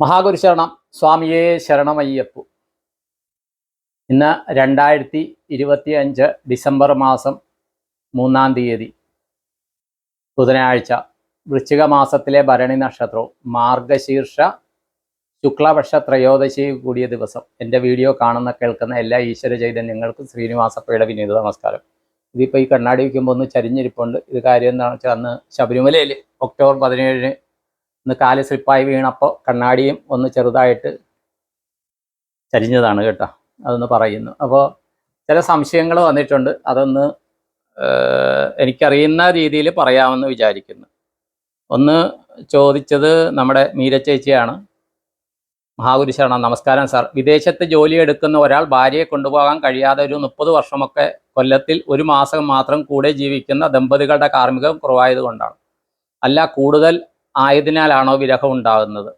മഹാഗുരു ശരണം സ്വാമിയെ ശരണമയ്യപ്പു. ഇന്ന് രണ്ടായിരത്തി ഇരുപത്തി അഞ്ച് ഡിസംബർ മാസം മൂന്നാം തീയതി. ബുധനാഴ്ച വൃശ്ചിക മാസത്തിലെ ഭരണി നക്ഷത്രവും മാർഗശീർഷ ശുക്ലപക്ഷ ത്രയോദശി കൂടിയ ദിവസം. എന്റെ വീഡിയോ കാണുന്ന കേൾക്കുന്ന എല്ലാ ഈശ്വര ചൈതന്യങ്ങൾക്കും ശ്രീനിവാസപ്പയുടെ വിനീത നമസ്കാരം. ഇതിപ്പോൾ ഈ കണ്ണാടി വയ്ക്കുമ്പോൾ ഒന്ന് ചരിഞ്ഞിരിപ്പുണ്ട്. ഇത് കാര്യം എന്താണെന്ന് വെച്ചാൽ അന്ന് ശബരിമലയിൽ ഒക്ടോബർ പതിനേഴിന് ഒന്ന് കാൽ സ്ലിപ്പായി വീണപ്പോൾ കണ്ണാടിയും ഒന്ന് ചെറുതായിട്ട് ചരിഞ്ഞതാണ് കേട്ടോ. അതൊന്ന് പറയുന്നു. അപ്പോൾ ചില സംശയങ്ങൾ വന്നിട്ടുണ്ട്. അതൊന്ന് എനിക്കറിയുന്ന രീതിയിൽ പറയാമെന്ന് വിചാരിക്കുന്നു. ഒന്ന് ചോദിച്ചത് നമ്മുടെ മീര ചേച്ചിയാണ്. മഹാഗുരു നമസ്കാരം സാർ. വിദേശത്ത് ജോലി എടുക്കുന്ന ഒരാൾ ഭാര്യയെ കൊണ്ടുപോകാൻ കഴിയാതെ ഒരു മുപ്പത് വർഷമൊക്കെ കൊല്ലത്തിൽ ഒരു മാസം മാത്രം കൂടെ ജീവിക്കുന്ന ദമ്പതികളുടെ കാർമ്മികം കുറവായത് കൊണ്ടാണ് അല്ല കൂടുതൽ ആയതിനാലാണോ വിരഹം ഉണ്ടാകുന്നത്?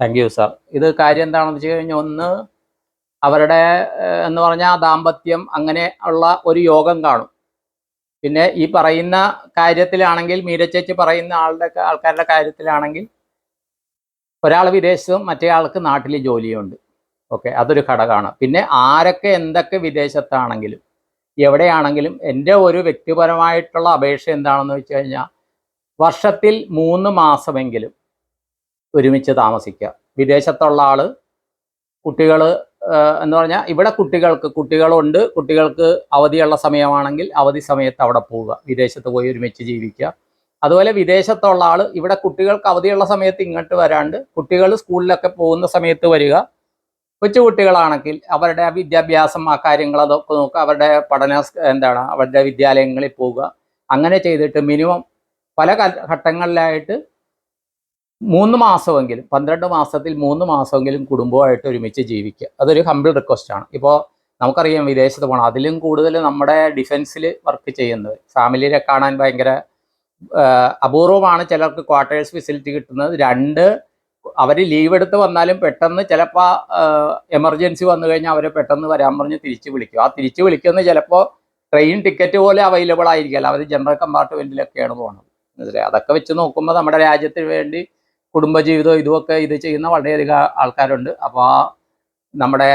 താങ്ക് യു സാർ ഇത് കാര്യം എന്താണെന്ന് വെച്ച് കഴിഞ്ഞാൽ ഒന്ന് അവരുടെ എന്ന് പറഞ്ഞാൽ ദാമ്പത്യം അങ്ങനെ ഉള്ള ഒരു യോഗം കാണും. പിന്നെ ഈ പറയുന്ന കാര്യത്തിലാണെങ്കിൽ മീരച്ചേച്ചി പറയുന്ന ആളുടെ ആൾക്കാരുടെ കാര്യത്തിലാണെങ്കിൽ ഒരാൾ വിദേശത്തും മറ്റേ ആൾക്ക് നാട്ടിൽ ജോലിയുണ്ട്. ഓക്കെ അതൊരു ഘടകമാണ്. പിന്നെ ആരൊക്കെ എന്തൊക്കെ വിദേശത്താണെങ്കിലും എവിടെയാണെങ്കിലും എന്റെ ഒരു വ്യക്തിപരമായിട്ടുള്ള അപേക്ഷ എന്താണെന്ന് വെച്ച് കഴിഞ്ഞാൽ വർഷത്തിൽ മൂന്ന് മാസമെങ്കിലും ഒരുമിച്ച് താമസിക്കുക. വിദേശത്തുള്ള ആൾ കുട്ടികൾ എന്ന് പറഞ്ഞാൽ ഇവിടെ കുട്ടികൾക്ക് കുട്ടികളുണ്ട് കുട്ടികൾക്ക് അവധിയുള്ള സമയമാണെങ്കിൽ അവധി സമയത്ത് അവിടെ പോവുക. വിദേശത്ത് പോയി ഒരുമിച്ച് ജീവിക്കുക. അതുപോലെ വിദേശത്തുള്ള ആൾ ഇവിടെ കുട്ടികൾക്ക് അവധിയുള്ള സമയത്ത് ഇങ്ങോട്ട് വരാണ്ട് കുട്ടികൾ സ്കൂളിലൊക്കെ പോകുന്ന സമയത്ത് വരിക. കൊച്ചു കുട്ടികളാണെങ്കിൽ അവരുടെ വിദ്യാഭ്യാസം ആ കാര്യങ്ങൾ അതൊക്കെ നോക്കുക. അവരുടെ പഠന എന്താണ് അവരുടെ വിദ്യാലയങ്ങളിൽ പോവുക. അങ്ങനെ ചെയ്തിട്ട് മിനിമം പല ഘട്ടങ്ങളിലായിട്ട് മൂന്ന് മാസമെങ്കിലും പന്ത്രണ്ട് മാസത്തിൽ മൂന്ന് മാസമെങ്കിലും കുടുംബമായിട്ട് ഒരുമിച്ച് ജീവിക്കുക. അതൊരു ഹമ്പിൾ റിക്വസ്റ്റാണ് ഇപ്പോൾ നമുക്കറിയാം വിദേശത്ത് പോകണം. അതിലും കൂടുതൽ നമ്മുടെ ഡിഫൻസിൽ വർക്ക് ചെയ്യുന്നത്. ഫാമിലിയെ കാണാൻ ഭയങ്കര അപൂർവമാണ് ചിലർക്ക് ക്വാർട്ടേഴ്സ് ഫെസിലിറ്റി കിട്ടുന്നത്. രണ്ട് അവർ ലീവ് എടുത്ത് വന്നാലും പെട്ടെന്ന് ചിലപ്പോൾ എമർജൻസി വന്നു കഴിഞ്ഞാൽ അവരെ പെട്ടെന്ന് വരാൻ പറഞ്ഞ് തിരിച്ച് വിളിക്കും. ആ തിരിച്ച് വിളിക്കുന്നത് ചിലപ്പോൾ ട്രെയിൻ ടിക്കറ്റ് പോലെ അവൈലബിൾ ആയിരിക്കില്ല. അവർ ജനറൽ കമ്പാർട്ട്മെന്റിലൊക്കെയാണ് പോകുന്നത് മനസ്സിലായി? അതൊക്കെ വെച്ച് നോക്കുമ്പോൾ നമ്മുടെ രാജ്യത്തിന് വേണ്ടി കുടുംബജീവിതവും ഇതുമൊക്കെ ഇത് ചെയ്യുന്ന വളരെയധികം ആൾക്കാരുണ്ട്. അപ്പോൾ ആ നമ്മുടെ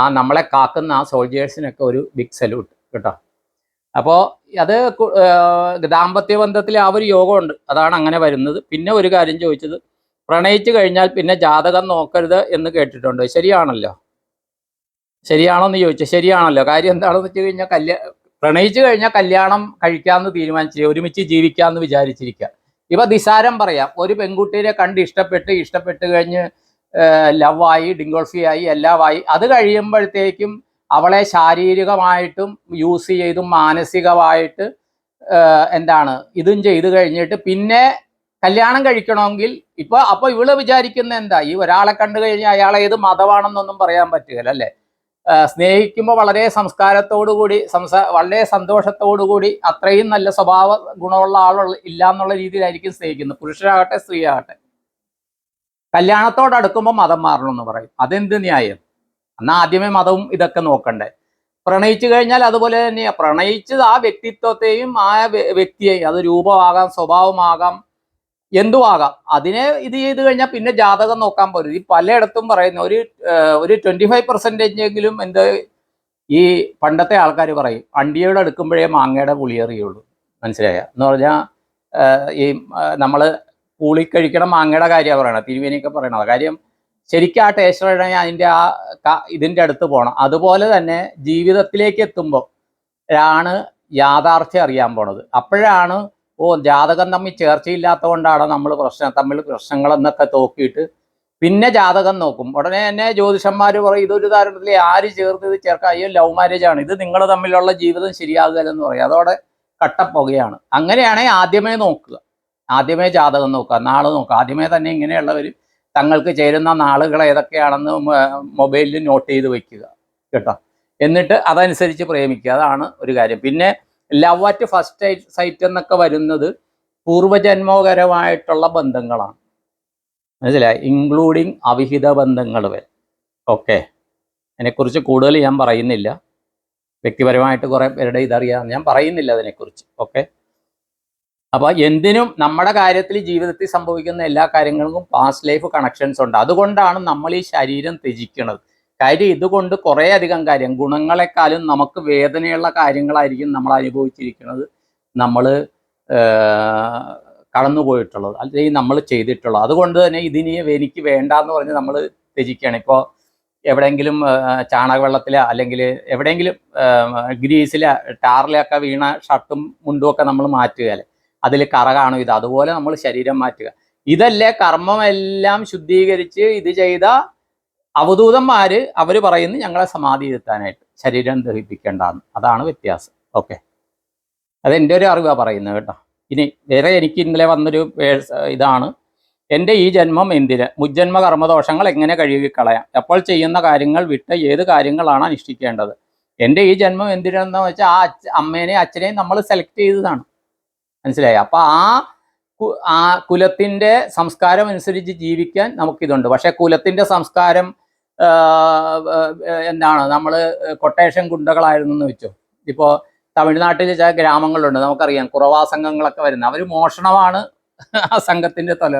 ആ നമ്മളെ കാക്കുന്ന ആ സോൾജേഴ്സിനൊക്കെ ഒരു ബിഗ് സല്യൂട്ട് കേട്ടോ. അപ്പോൾ അത് ദാമ്പത്യ ബന്ധത്തിൽ ആ ഒരു യോഗമുണ്ട്. അതാണ് അങ്ങനെ വരുന്നത്. പിന്നെ ഒരു കാര്യം ചോദിച്ചത് പ്രണയിച്ചു കഴിഞ്ഞാൽ പിന്നെ ജാതകം നോക്കരുത് എന്ന് കേട്ടിട്ടുണ്ട്. ശരിയാണല്ലോ? ശരിയാണോ എന്ന് ചോദിച്ചു. ശരിയാണല്ലോ? കാര്യം എന്താണെന്ന് വെച്ച് കഴിഞ്ഞാൽ കല്യാ പ്രണയിച്ചു കഴിഞ്ഞാൽ കല്യാണം കഴിക്കാമെന്ന് തീരുമാനിച്ചിരിക്കുക ഒരുമിച്ച് ജീവിക്കാമെന്ന് വിചാരിച്ചിരിക്കുക. ഇപ്പൊ നിസാരം പറയാം ഒരു പെൺകുട്ടിയെ കണ്ട് ഇഷ്ടപ്പെട്ട് ഇഷ്ടപ്പെട്ട് കഴിഞ്ഞ് ലവായി ഡിങ്കോൾഫിയായി എല്ലാമായി അത് കഴിയുമ്പോഴത്തേക്കും അവളെ ശാരീരികമായിട്ടും യൂസ് ചെയ്തും മാനസികമായിട്ട് എന്താണ് ഇതും ചെയ്ത് കഴിഞ്ഞിട്ട് പിന്നെ കല്യാണം കഴിക്കണമെങ്കിൽ ഇപ്പൊ അപ്പൊ ഇവൾ വിചാരിക്കുന്ന എന്താ ഈ ഒരാളെ കണ്ടു കഴിഞ്ഞാൽ അയാൾ ഏത് മതമാണെന്നൊന്നും പറയാൻ പറ്റുകയില്ല അല്ലേ സ്നേഹിക്കുമ്പോൾ വളരെ സംസ്കാരത്തോടുകൂടി സംസാ വളരെ സന്തോഷത്തോടുകൂടി അത്രയും നല്ല സ്വഭാവ ഗുണമുള്ള ആളുള്ള ഇല്ല എന്നുള്ള രീതിയിലായിരിക്കും സ്നേഹിക്കുന്നത്. പുരുഷനാകട്ടെ സ്ത്രീയാകട്ടെ. കല്യാണത്തോടടുക്കുമ്പോൾ മതം മാറണം എന്ന് പറയും. അതെന്ത് ന്യായം? എന്നാൽ ആദ്യമേ മതവും ഇതൊക്കെ നോക്കണ്ടേ. പ്രണയിച്ചു കഴിഞ്ഞാൽ അതുപോലെ തന്നെയാണ് പ്രണയിച്ചത് ആ വ്യക്തിത്വത്തെയും ആ വ്യ- വ്യക്തിയെയും അത് രൂപമാകാം സ്വഭാവമാകാം എന്തുമാകാം അതിനെ ഇത് ചെയ്ത് കഴിഞ്ഞാൽ പിന്നെ ജാതകം നോക്കാൻ പോലും ഈ പലയിടത്തും പറയുന്ന ഒരു ഒരു ട്വന്റി ഫൈവ് പെർസെന്റേജ് എങ്കിലും എന്ത് ഈ പണ്ടത്തെ ആൾക്കാർ പറയും അണ്ടിയോട് അടുക്കുമ്പോഴേ മാങ്ങയുടെ പുളിയേറിയുള്ളൂ മനസ്സിലായ? എന്ന് പറഞ്ഞാൽ ഈ നമ്മൾ പൂളിക്കഴിക്കണ മാങ്ങയുടെ കാര്യമാണ് പറയണത് തിരുവേനിയൊക്കെ പറയണത്. കാര്യം ശരിക്കും ആ ടേസ്റ്റ് പറയണമെങ്കിൽ അതിന്റെ ആ ഇതിന്റെ അടുത്ത് പോകണം അതുപോലെ തന്നെ ജീവിതത്തിലേക്ക് എത്തുമ്പോൾ ആണ് യാഥാർത്ഥ്യം അറിയാൻ പോണത്. അപ്പോഴാണ് ഓ ജാതകം തമ്മിൽ ചേർച്ചയില്ലാത്തതുകൊണ്ടാണ് നമ്മൾ പ്രശ്നം തമ്മിൽ പ്രശ്നങ്ങളെന്നൊക്കെ തോക്കിയിട്ട് പിന്നെ ജാതകം നോക്കും. ഉടനെ തന്നെ ജ്യോതിഷന്മാർ പറയും ഇതൊരു തരത്തിൽ ആര് ചേർത്ത് ഇത് ചേർക്കാം? അയ്യോ ലവ് മാരേജ് ആണ്. ഇത് നിങ്ങൾ തമ്മിലുള്ള ജീവിതം ശരിയാകുകയെന്ന് പറയും. അതോടെ കട്ടപ്പുകയാണ്. അങ്ങനെയാണെങ്കിൽ ആദ്യമേ നോക്കുക. ആദ്യമേ ജാതകം നോക്കുക. നാൾ നോക്കുക. ആദ്യമേ തന്നെ ഇങ്ങനെയുള്ളവർ തങ്ങൾക്ക് ചേരുന്ന നാളുകൾ ഏതൊക്കെയാണെന്ന് മൊബൈലിൽ നോട്ട് ചെയ്ത് വയ്ക്കുക കേട്ടോ? എന്നിട്ട് അതനുസരിച്ച് പ്രേമിക്കുക. അതാണ് ഒരു കാര്യം. പിന്നെ ലവ് അറ്റ് ഫസ്റ്റ് സൈറ്റ് എന്നൊക്കെ വരുന്നത് പൂർവജന്മകരമായിട്ടുള്ള ബന്ധങ്ങളാണ്. മനസ്സിലായി? ഇൻക്ലൂഡിങ് അവിഹിത ബന്ധങ്ങൾ വരെ. ഓക്കെ അതിനെക്കുറിച്ച് കൂടുതൽ ഞാൻ പറയുന്നില്ല. വ്യക്തിപരമായിട്ട് കുറേ പേരുടെ ഇതറിയാം. ഞാൻ പറയുന്നില്ല അതിനെക്കുറിച്ച്. ഓക്കെ അപ്പോൾ എന്തിനും നമ്മുടെ കാര്യത്തിൽ ജീവിതത്തിൽ സംഭവിക്കുന്ന എല്ലാ കാര്യങ്ങൾക്കും പാസ്റ്റ് ലൈഫ് കണക്ഷൻസ് ഉണ്ട്. അതുകൊണ്ടാണ് നമ്മൾ ഈ ശരീരം ത്യജിക്കുന്നത് കാര്യം ഇതുകൊണ്ട് കുറേ അധികം കാര്യം. ഗുണങ്ങളെക്കാളും നമുക്ക് വേദനയുള്ള കാര്യങ്ങളായിരിക്കും നമ്മൾ അനുഭവിച്ചിരിക്കുന്നത്. നമ്മൾ കടന്നുപോയിട്ടുള്ളത് അല്ലെങ്കിൽ നമ്മൾ ചെയ്തിട്ടുള്ളത്. അതുകൊണ്ട് തന്നെ ഇതിന് എനിക്ക് വേണ്ട എന്ന് പറഞ്ഞ് നമ്മൾ ത്യജിക്കുകയാണ്. ഇപ്പോൾ എവിടെയെങ്കിലും ചാണകവെള്ളത്തിൽ അല്ലെങ്കിൽ എവിടെയെങ്കിലും ഗ്രീസിൽ ടാറിലൊക്കെ വീണ ഷർട്ടും മുണ്ടും ഒക്കെ നമ്മൾ മാറ്റുകയല്ലേ അതിൽ കറ കാണും. ഇത് അതുപോലെ നമ്മൾ ശരീരം മാറ്റുക. ഇതല്ലേ കർമ്മമെല്ലാം ശുദ്ധീകരിച്ച് ഇത് ചെയ്ത അവധൂതന്മാര് അവർ പറയുന്നു ഞങ്ങളെ സമാധി ഇരുത്താനായിട്ട്. ശരീരം ദഹിപ്പിക്കേണ്ടെന്ന്. അതാണ് വ്യത്യാസം. ഓക്കെ അതെന്റെ ഒരു അറിവാണ് പറയുന്നത് കേട്ടോ. ഇനി വേറെ എനിക്ക് ഇന്നലെ വന്നൊരു ഇതാണ്. എന്റെ ഈ ജന്മം എന്തിന്? മുജ്ജന്മ കർമ്മദോഷങ്ങൾ എങ്ങനെ കഴുകിക്കളയാം? അപ്പോൾ ചെയ്യുന്ന കാര്യങ്ങൾ വിട്ട് ഏത് കാര്യങ്ങളാണ് അനുഷ്ഠിക്കേണ്ടത്? എന്റെ ഈ ജന്മം എന്തിനെന്ന് വെച്ചാൽ ആ അമ്മേനെയും അച്ഛനെയും നമ്മൾ സെലക്ട് ചെയ്തതാണ്. മനസ്സിലായി? അപ്പൊ ആ ആ കുലത്തിന്റെ സംസ്കാരം അനുസരിച്ച് ജീവിക്കാൻ നമുക്കിതുണ്ട്. പക്ഷെ കുലത്തിന്റെ സംസ്കാരം എന്താണ്? നമ്മൾ കൊട്ടേഷൻ ഗുണ്ടകളായിരുന്നു എന്ന് വെച്ചു. ഇപ്പോൾ തമിഴ്നാട്ടിൽ ചില ഗ്രാമങ്ങളുണ്ട് നമുക്കറിയാം കുറവാ സംഘങ്ങളൊക്കെ വരുന്നത് അവർ മോഷണമാണ് ആ സംഘത്തിന്റെ തല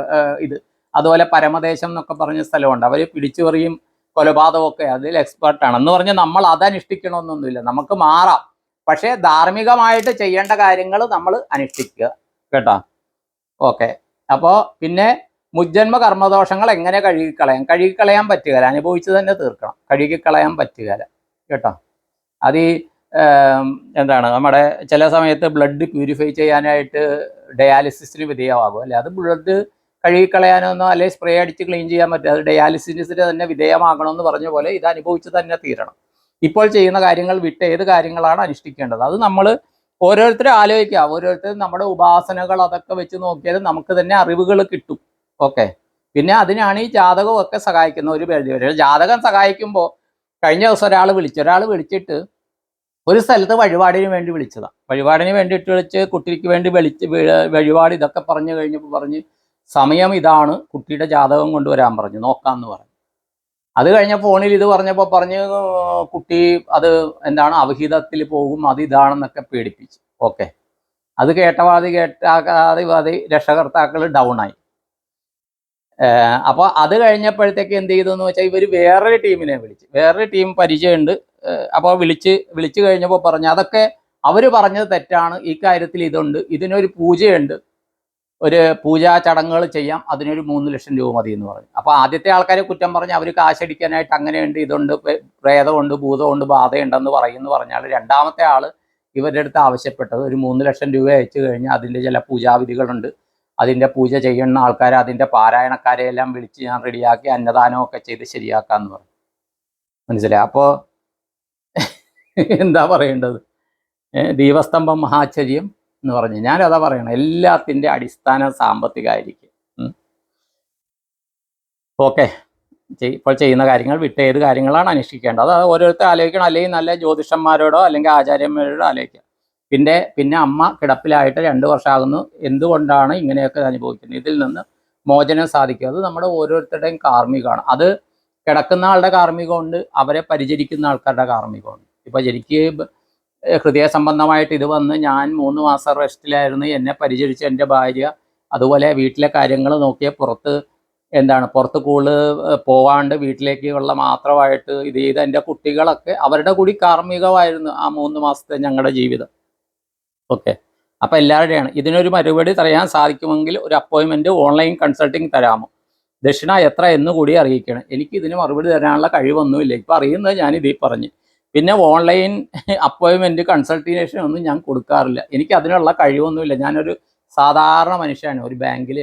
ഇത്. അതുപോലെ പരമദേശം എന്നൊക്കെ പറഞ്ഞ സ്ഥലമുണ്ട്. അവർ പിടിച്ചുപറിയും കൊലപാതകമൊക്കെ അതിൽ എക്സ്പേർട്ടാണ് എന്ന് പറഞ്ഞാൽ നമ്മൾ അതനുഷ്ഠിക്കണമെന്നൊന്നുമില്ല. നമുക്ക് മാറാം. പക്ഷേ ധാർമ്മികമായിട്ട് ചെയ്യേണ്ട കാര്യങ്ങൾ നമ്മൾ അനുഷ്ഠിക്കുക. കേട്ടോ? ഓക്കെ. അപ്പോൾ പിന്നെ മുജ്ജന്മ കർമ്മദോഷങ്ങൾ എങ്ങനെ കഴുകിക്കളയാം? കഴുകിക്കളയാൻ പറ്റുകയില്ല. അനുഭവിച്ച് തന്നെ തീർക്കണം. കഴുകിക്കളയാൻ പറ്റുകയില്ല. കേട്ടോ? അത് ഈ എന്താണ്? നമ്മുടെ ചില സമയത്ത് ബ്ലഡ് പ്യൂരിഫൈ ചെയ്യാനായിട്ട് ഡയാലിസിസിന് വിധേയമാകും. അല്ലെ? അത് ബ്ലഡ് കഴുകിക്കളയാനൊന്നോ അല്ലെ സ്പ്രേ അടിച്ച് ക്ലീൻ ചെയ്യാൻ പറ്റും അത് ഡയാലിസിസിന് തന്നെ വിധേയമാകണമെന്ന് പറഞ്ഞ പോലെ ഇത് അനുഭവിച്ച് തന്നെ തീരണം. ഇപ്പോൾ ചെയ്യുന്ന കാര്യങ്ങൾ വിട്ട് ഏത് കാര്യങ്ങളാണ് അനുഷ്ഠിക്കേണ്ടത്? അത് നമ്മൾ ഓരോരുത്തരും ആലോചിക്കുക ഓരോരുത്തരും നമ്മുടെ ഉപാസനകൾ അതൊക്കെ വെച്ച് നോക്കിയാൽ നമുക്ക് തന്നെ അറിവുകൾ കിട്ടും. ഓക്കെ. പിന്നെ അതിനാണ് ഈ ജാതകവും ഒക്കെ സഹായിക്കുന്ന ഒരു പരിധി വരെ. ജാതകം സഹായിക്കുമ്പോൾ കഴിഞ്ഞ ദിവസം ഒരാൾ വിളിച്ചു ഒരാൾ വിളിച്ചിട്ട് ഒരു സ്ഥലത്ത് വഴിപാടിന് വേണ്ടി വിളിച്ചതാണ് വഴിപാടിന് വേണ്ടിയിട്ട് വിളിച്ച് കുട്ടിക്ക് വേണ്ടി വിളിച്ച് വഴിപാട് ഇതൊക്കെ പറഞ്ഞു കഴിഞ്ഞപ്പോൾ പറഞ്ഞ് സമയം ഇതാണ് കുട്ടിയുടെ ജാതകം കൊണ്ടുവരാൻ പറഞ്ഞു നോക്കാമെന്ന് പറഞ്ഞു. അത് കഴിഞ്ഞ ഫോണിൽ ഇത് പറഞ്ഞപ്പോൾ പറഞ്ഞ് കുട്ടി അത് എന്താണ് അവഹിതത്തിൽ പോകും അത് ഇതാണെന്നൊക്കെ പേടിപ്പിച്ചു. ഓക്കെ. അത് കേട്ടവാതി കേട്ടാകാതെ വാതി രക്ഷകർത്താക്കൾ ഡൗൺ ആയി. അപ്പോൾ അത് കഴിഞ്ഞപ്പോഴത്തേക്ക് എന്ത് ചെയ്തു എന്ന് വെച്ചാൽ ഇവർ വേറൊരു ടീമിനെ വിളിച്ച്. വേറൊരു ടീം പരിചയമുണ്ട്. അപ്പോൾ വിളിച്ച് വിളിച്ചു കഴിഞ്ഞപ്പോൾ പറഞ്ഞു അതൊക്കെ അവർ പറഞ്ഞത് തെറ്റാണ്. ഈ കാര്യത്തിൽ ഇതുണ്ട്. ഇതിനൊരു പൂജയുണ്ട്. ഒരു പൂജാ ചടങ്ങുകൾ ചെയ്യാം. അതിനൊരു മൂന്ന് ലക്ഷം രൂപ മതി എന്ന് പറഞ്ഞു. അപ്പോൾ ആദ്യത്തെ ആൾക്കാരെ കുറ്റം പറഞ്ഞ് അവർ കാശടിക്കാനായിട്ട് അങ്ങനെയുണ്ട് ഇതുണ്ട് പ്രേതമുണ്ട് ഭൂതമുണ്ട് ബാധയുണ്ടെന്ന് പറയുമെന്ന് പറഞ്ഞാൽ രണ്ടാമത്തെ ആൾ ഇവരുടെ അടുത്ത് ആവശ്യപ്പെട്ടത് ഒരു മൂന്ന് ലക്ഷം രൂപ അയച്ചു കഴിഞ്ഞാൽ അതിന്റെ ചില പൂജാവിധികളുണ്ട്. അതിന്റെ പൂജ ചെയ്യുന്ന ആൾക്കാരെ അതിന്റെ പാരായണക്കാരെ എല്ലാം വിളിച്ച് ഞാൻ റെഡിയാക്കി അന്നദാനമൊക്കെ ചെയ്ത് ശരിയാക്കാന്ന് പറഞ്ഞു. മനസ്സിലായി? അപ്പോൾ എന്താ പറയേണ്ടത്? ദീപസ്തംഭം മഹാചര്യം എന്ന് പറഞ്ഞു. ഞാനതാ പറയണം എല്ലാത്തിന്റെ അടിസ്ഥാന സാമ്പത്തികമായിരിക്കും ഓക്കെ. ഇപ്പോൾ ചെയ്യുന്ന കാര്യങ്ങൾ വിട്ട് ഏത് കാര്യങ്ങളാണ് അനുഷ്ഠിക്കേണ്ടത് അത് ഓരോരുത്തർ ആലോചിക്കണം. അല്ലെങ്കിൽ നല്ല ജ്യോതിഷന്മാരോടോ അല്ലെങ്കിൽ ആചാര്യന്മാരോടോ ആലോചിക്കാം. പിന്നെ പിന്നെ അമ്മ കിടപ്പിലായിട്ട് രണ്ട് വർഷമാകുന്നു. എന്തുകൊണ്ടാണ് ഇങ്ങനെയൊക്കെ അനുഭവിക്കുന്നത്? ഇതിൽ നിന്ന് മോചനം സാധിക്കും. അത് നമ്മുടെ ഓരോരുത്തരുടെയും കാർമ്മികമാണ്. അത് കിടക്കുന്ന ആളുടെ കാർമ്മികമുണ്ട് അവരെ പരിചരിക്കുന്ന ആൾക്കാരുടെ കാർമ്മികമുണ്ട്. ഇപ്പൊ എനിക്ക് ഹൃദയ സംബന്ധമായിട്ട് ഇത് വന്ന് ഞാൻ മൂന്ന് മാസം റെസ്റ്റിലായിരുന്നു. എന്നെ പരിചരിച്ച എന്റെ ഭാര്യ അതുപോലെ വീട്ടിലെ കാര്യങ്ങൾ നോക്കിയ പുറത്ത് എന്താണ് പുറത്ത് കൂടുതൽ പോവാണ്ട് വീട്ടിലേക്ക് ഉള്ള മാത്രമായിട്ട് ഇത് ചെയ്ത എന്റെ കുട്ടികളൊക്കെ അവരുടെ കൂടി കാർമ്മികമായിരുന്നു ആ മൂന്ന് മാസത്തെ ഞങ്ങളുടെ ജീവിതം. ഓക്കെ അപ്പോൾ എല്ലാവരുടെയാണ്. ഇതിനൊരു മറുപടി തരാൻ സാധിക്കുമെങ്കിൽ ഒരു അപ്പോയിൻമെന്റ് ഓൺലൈൻ കൺസൾട്ടിങ് തരാമോ? ദക്ഷിണ എത്ര എന്ന് കൂടി അറിയിക്കണം. എനിക്ക് ഇതിന് മറുപടി തരാനുള്ള കഴിവൊന്നുമില്ല. ഇപ്പോൾ അറിയുന്നത് ഞാൻ ഇതിൽ പറഞ്ഞു. പിന്നെ ഓൺലൈൻ അപ്പോയിൻമെന്റ് കൺസൾട്ടേഷൻ ഒന്നും ഞാൻ കൊടുക്കാറില്ല. എനിക്ക് അതിനുള്ള കഴിവൊന്നുമില്ല. ഞാനൊരു സാധാരണ മനുഷ്യനാണ്. ഒരു ബാങ്കിൽ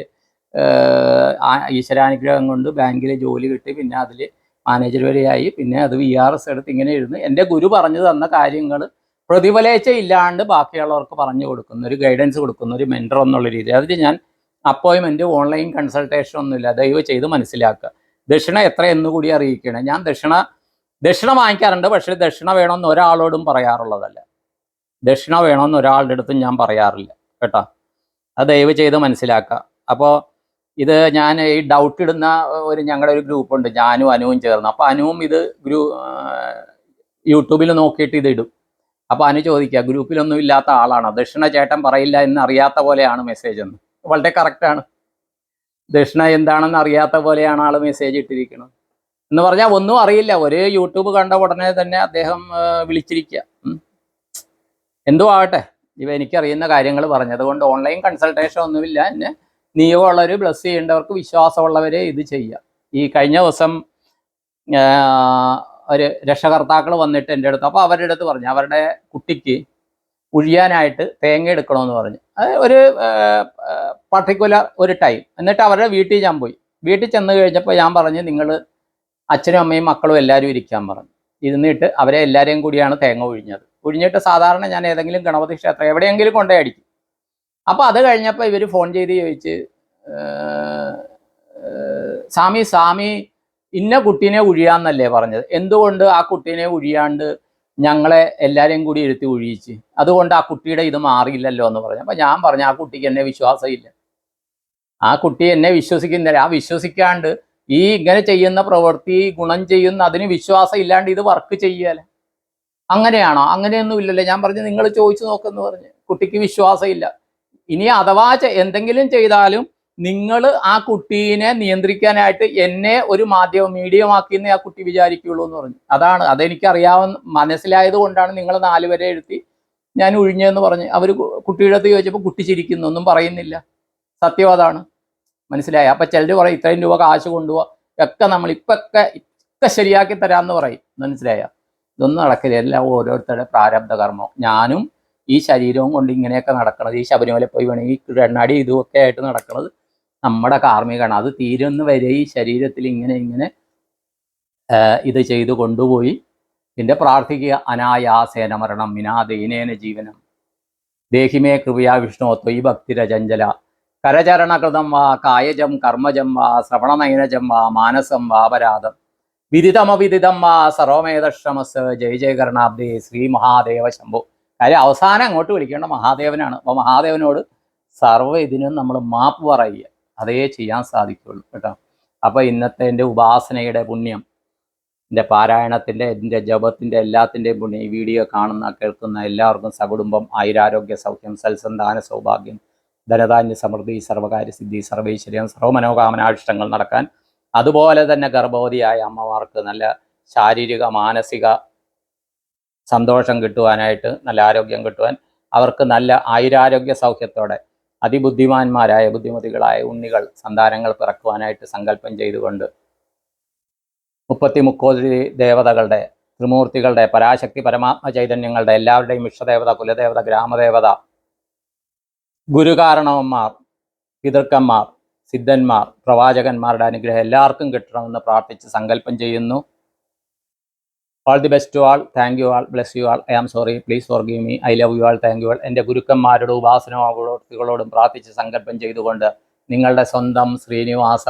ഈശ്വരാനുഗ്രഹം കൊണ്ട് ബാങ്കിൽ ജോലി കിട്ടി. പിന്നെ അതിൽ മാനേജർ വരെയായി. പിന്നെ അത് വി ആർ എസ് എടുത്ത് ഇങ്ങനെ ഇരുന്ന് എന്റെ ഗുരു പറഞ്ഞു തന്ന കാര്യങ്ങൾ പ്രതിഫലേച്ച ഇല്ലാണ്ട് ബാക്കിയുള്ളവർക്ക് പറഞ്ഞു കൊടുക്കുന്ന ഒരു ഗൈഡൻസ് കൊടുക്കുന്ന ഒരു മെന്റർ എന്നുള്ള രീതി അതിൽ ഞാൻ അപ്പോയിൻമെന്റ് ഓൺലൈൻ കൺസൾട്ടേഷൻ ഒന്നുമില്ല. ദയവ് ചെയ്ത് മനസ്സിലാക്കുക. ദക്ഷിണ എത്ര എന്ന് കൂടി അറിയിക്കണം ഞാൻ ദക്ഷിണ ദക്ഷിണ വാങ്ങിക്കാറുണ്ട്. പക്ഷേ ദക്ഷിണ വേണമെന്ന് ഒരാളോടും പറയാറുള്ളതല്ല. ദക്ഷിണ വേണമെന്ന് ഒരാളുടെ അടുത്തും ഞാൻ പറയാറില്ല. കേട്ടോ? അത് ദയവ് ചെയ്ത് മനസ്സിലാക്കുക. അപ്പോൾ ഇത് ഞാൻ ഈ ഡൗട്ട് ഇടുന്ന ഒരു ഞങ്ങളുടെ ഒരു ഗ്രൂപ്പുണ്ട് ഞാനും അനുവും ചേർന്ന്. അപ്പോൾ അനുവും ഇത് ഗ്രൂ യൂട്യൂബിൽ നോക്കിയിട്ട് ഇത് ഇടും. അപ്പോൾ അനു ചോദിക്കുക ഗ്രൂപ്പിലൊന്നും ഇല്ലാത്ത ആളാണ്? ദക്ഷിണ ചേട്ടൻ പറയില്ല എന്ന് അറിയാത്ത പോലെയാണ് മെസ്സേജ് എന്ന്. വളരെ കറക്റ്റാണ് ദക്ഷിണ എന്താണെന്ന് അറിയാത്ത പോലെയാണ് ആൾ മെസ്സേജ് ഇട്ടിരിക്കുന്നത്. എന്ന് പറഞ്ഞാൽ ഒന്നും അറിയില്ല. ഒരു യൂട്യൂബ് കണ്ട ഉടനെ തന്നെ അദ്ദേഹം വിളിച്ചിരിക്കുക. എന്തോ ആവട്ടെ. ഇവ എനിക്കറിയുന്ന കാര്യങ്ങൾ പറഞ്ഞത് കൊണ്ട് ഓൺലൈൻ കൺസൾട്ടേഷൻ ഒന്നുമില്ല. എന്നെ നിയമമുള്ളവർ ബ്ലസ് ചെയ്യേണ്ടവർക്ക് വിശ്വാസമുള്ളവരെ ഇത് ചെയ്യുക. ഈ കഴിഞ്ഞ ദിവസം ഒരു രക്ഷകർത്താക്കൾ വന്നിട്ട് എന്റെ അടുത്ത് അപ്പോൾ അവരുടെ അടുത്ത് പറഞ്ഞു. അവരുടെ കുട്ടിക്ക് ഉഴിയാനായിട്ട് തേങ്ങ എടുക്കണമെന്ന് പറഞ്ഞു. അത് ഒരു പർട്ടിക്കുലർ ഒരു ടൈം. എന്നിട്ട് അവരുടെ വീട്ടിൽ ഞാൻ പോയി. വീട്ടിൽ ചെന്ന് കഴിഞ്ഞപ്പോൾ ഞാൻ പറഞ്ഞു നിങ്ങൾ അച്ഛനും അമ്മയും മക്കളും എല്ലാവരും ഇരിക്കാൻ പറഞ്ഞു. ഇരുന്നിട്ട് അവരെ എല്ലാവരെയും കൂടിയാണ് തേങ്ങ ഒഴിഞ്ഞത് ഒഴിഞ്ഞിട്ട് സാധാരണ ഞാൻ ഏതെങ്കിലും ഗണപതി ക്ഷേത്രം എവിടെയെങ്കിലും കൊണ്ടേ അടിക്കും അപ്പോൾ അത് കഴിഞ്ഞപ്പോൾ ഇവർ ഫോൺ ചെയ്ത് ചോദിച്ച് "ഏഹ്, ഏഹ്, സ്വാമി സ്വാമി ഇന്ന കുട്ടീനെ ഒഴിയാന്നല്ലേ പറഞ്ഞത്? എന്തുകൊണ്ട് ആ കുട്ടീനെ ഒഴിയാണ്ട് ഞങ്ങളെ എല്ലാവരെയും കൂടി ഇരുത്തി ഒഴിയിച്ച് അതുകൊണ്ട് ആ കുട്ടിയുടെ ഇത് മാറിയില്ലല്ലോ എന്ന് പറഞ്ഞു. അപ്പം ഞാൻ പറഞ്ഞു ആ കുട്ടിക്ക് എന്നെ വിശ്വാസമില്ല. ആ കുട്ടി എന്നെ വിശ്വസിക്കുന്നില്ല. ആ വിശ്വസിക്കാണ്ട് ഈ ഇങ്ങനെ ചെയ്യുന്ന പ്രവൃത്തി ഗുണം ചെയ്യുന്ന അതിന് വിശ്വാസം ഇല്ലാണ്ട് ഇത് വർക്ക് ചെയ്യല അങ്ങനെയാണോ? അങ്ങനെയൊന്നും ഇല്ലല്ലോ. ഞാൻ പറഞ്ഞു നിങ്ങൾ ചോദിച്ചു നോക്കെന്ന് പറഞ്ഞു. കുട്ടിക്ക് വിശ്വാസമില്ല. ഇനി അഥവാ എന്തെങ്കിലും ചെയ്താലും നിങ്ങൾ ആ കുട്ടീനെ നിയന്ത്രിക്കാനായിട്ട് എന്നെ ഒരു മാധ്യമ മീഡിയമാക്കിയെന്നേ ആ കുട്ടി വിചാരിക്കുള്ളൂ എന്ന് പറഞ്ഞു. അതാണ് അതെനിക്ക് അറിയാവുന്ന മനസ്സിലായത് കൊണ്ടാണ് നിങ്ങൾ നാലുപേരെ എഴുത്തി ഞാൻ ഒഴിഞ്ഞെന്ന് പറഞ്ഞ് അവർ കുട്ടിയുടെ അടുത്ത് ചോദിച്ചപ്പോൾ കുട്ടി ചിരിക്കുന്നു ഒന്നും പറയുന്നില്ല. സത്യം അതാണ്. മനസ്സിലായി? അപ്പം ചിലർ പറയും ഇത്രയും രൂപ കാശ് കൊണ്ടുപോവാ ഒക്കെ നമ്മൾ ഇപ്പൊക്കെ ഒക്കെ ശരിയാക്കി തരാമെന്ന് പറയും. മനസ്സിലായ? ഇതൊന്നും നടക്കില്ല. എല്ലാം ഓരോരുത്തരുടെ പ്രാരബ്ധ കർമ്മം. ഞാനും ഈ ശരീരവും കൊണ്ട് ഇങ്ങനെയൊക്കെ നടക്കണത് ഈ ശബരിമല പോയി വേണമെങ്കിൽ എണ്ണാടി ഇതുമൊക്കെ ആയിട്ട് നടക്കണത് നമ്മുടെ കാർമ്മികമാണ് അത് തീരുന്ന വരെ ഈ ശരീരത്തിൽ ഇങ്ങനെ ഇങ്ങനെ ഇത് ചെയ്തു കൊണ്ടുപോയി. പിന്നെ പ്രാർത്ഥിക്കുക അനായാസേന മരണം വിനാദീനേന ജീവനം. ദേഹിമേ കൃപയാ വിഷ്ണു ത്വയി ഭക്തിരചഞ്ചല കരചരണകൃതം വാ കായജം കർമ്മജം വാ ശ്രവണനയനജം വാ മാനസം വാപരാധം വിദിതമവിദിതം വാ സർവമേധക്ഷമസ്. ജയ ജയകരണാബ്ദേ ശ്രീ മഹാദേവ ശംഭു. കാര്യം അവസാനം അങ്ങോട്ട് വിളിക്കേണ്ട മഹാദേവനാണ്. അപ്പോൾ മഹാദേവനോട് സർവ ഇതിനും നമ്മൾ മാപ്പ് പറയുക. അതേ ചെയ്യാൻ സാധിക്കുള്ളൂ കേട്ടോ. അപ്പോൾ ഇന്നത്തെ എന്റെ ഉപാസനയുടെ പുണ്യം എന്റെ പാരായണത്തിന്റെ എന്റെ ജപത്തിന്റെ എല്ലാത്തിന്റെയും പുണ്യം ഈ വീഡിയോ കാണുന്ന കേൾക്കുന്ന എല്ലാവർക്കും സകുടുംബം ആയുരാരോഗ്യ സൗഖ്യം സൽസന്താന സൗഭാഗ്യം ധനധാന്യ സമൃദ്ധി സർവകാര്യ സിദ്ധി സർവൈശ്വര്യം സർവമനോകാമനാഷ്ടങ്ങൾ നടക്കാൻ. അതുപോലെ തന്നെ ഗർഭവതിയായ അമ്മമാർക്ക് നല്ല ശാരീരിക മാനസിക സന്തോഷം കിട്ടുവാനായിട്ട് നല്ല ആരോഗ്യം കിട്ടുവാൻ അവർക്ക് നല്ല ആയുരാരോഗ്യ സൗഖ്യത്തോടെ അതിബുദ്ധിമാന്മാരായ ബുദ്ധിമതികളായ ഉണ്ണികൾ സന്താനങ്ങൾ പിറക്കുവാനായിട്ട് സങ്കല്പം ചെയ്തുകൊണ്ട് മുപ്പത്തി മുക്കോതി ദേവതകളുടെ ത്രിമൂർത്തികളുടെ പരാശക്തി പരമാത്മ ചൈതന്യങ്ങളുടെ എല്ലാവരുടെയും ഇഷ്ടദേവത കുലദേവത ഗ്രാമദേവത ഗുരുകാരണവന്മാർ പിതൃക്കന്മാർ സിദ്ധന്മാർ പ്രവാചകന്മാരുടെ അനുഗ്രഹം എല്ലാവർക്കും കിട്ടണമെന്ന് പ്രാർത്ഥിച്ച് സങ്കല്പം ചെയ്യുന്നു. All the best to all thank you all bless you all I am sorry please forgive me I love you all thank you all എന്റെ ഗുരുക്കന്മാരുടെ ഉപാസനകളോടും പ്രാർത്ഥിച്ച് സങ്കല്പം ചെയ്തുകൊണ്ട് നിങ്ങളുടെ സ്വന്തം ശ്രീനിവാസ